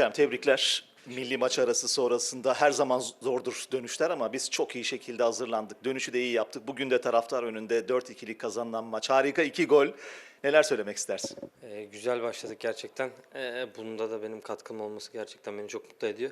Kerem tebrikler. Milli maç arası sonrasında her zaman zordur dönüşler ama biz çok iyi şekilde hazırlandık. Dönüşü de iyi yaptık. Bugün de taraftar önünde 4-2'lik kazanılan maç. Harika iki gol. Neler söylemek istersin? Ee, güzel başladık gerçekten. Ee, bunda da benim katkım olması gerçekten beni çok mutlu ediyor.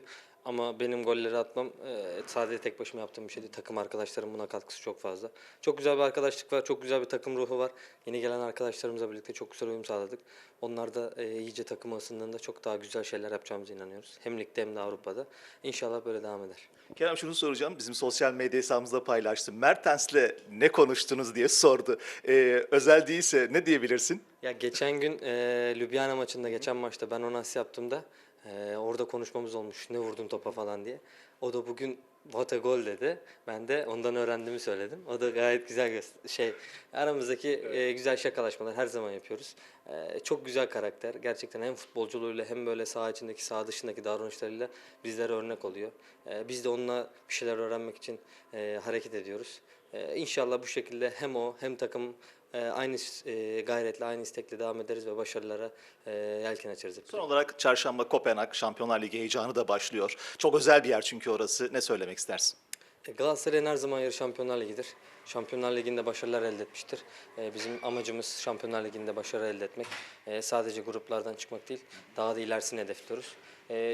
Ama benim golleri atmam e, sadece tek başıma yaptığım bir şey değil. Takım arkadaşlarım buna katkısı çok fazla. Çok güzel bir arkadaşlık var, çok güzel bir takım ruhu var. Yeni gelen arkadaşlarımızla birlikte çok güzel uyum sağladık. Onlar da e, iyice takıma ısındığında çok daha güzel şeyler yapacağımıza inanıyoruz. Hem ligde hem de Avrupa'da. İnşallah böyle devam eder. Kerem şunu soracağım. Bizim sosyal medya hesabımızda paylaştım. Mertens'le ne konuştunuz diye sordu. Ee, özel değilse ne diyebilirsin? Ya geçen gün e, Ljubljana maçında, geçen maçta ben ona asist yaptığımda e, orada konuşmamız olmuş. Ne vurdun topa falan diye. O da bugün what a goal dedi. Ben de ondan öğrendiğimi söyledim. O da gayet güzel şey aramızdaki e, güzel şakalaşmalar her zaman yapıyoruz. E, çok güzel karakter. Gerçekten hem futbolculuğuyla hem böyle saha içindeki, saha dışındaki davranışlarıyla bizlere örnek oluyor. E, biz de onunla bir şeyler öğrenmek için e, hareket ediyoruz. E, İnşallah bu şekilde hem o hem takım e, aynı e, gayretle, aynı istekle devam ederiz ve başarılara e, yelken açarız. hep Son olarak çarşamba Kopenhag Şampiyonlar Ligi heyecanı da başlıyor. Çok özel bir yer çünkü orası. Ne söylemek istersin? E, Galatasaray'ın her zaman yarı Şampiyonlar Ligi'dir. Şampiyonlar Ligi'nde başarılar elde etmiştir. E, Bizim amacımız Şampiyonlar Ligi'nde başarı elde etmek. E, Sadece gruplardan çıkmak değil, daha da ilerisini hedefliyoruz.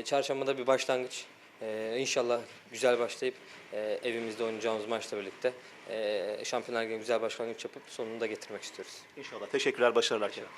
Çarşambada bir başlangıç. İnşallah güzel başlayıp evimizde oynayacağımız maçla birlikte Şampiyonlar Ligi'ne güzel başlangıç yapıp sonunu da getirmek istiyoruz. İnşallah. Teşekkürler, başarılar Kerem.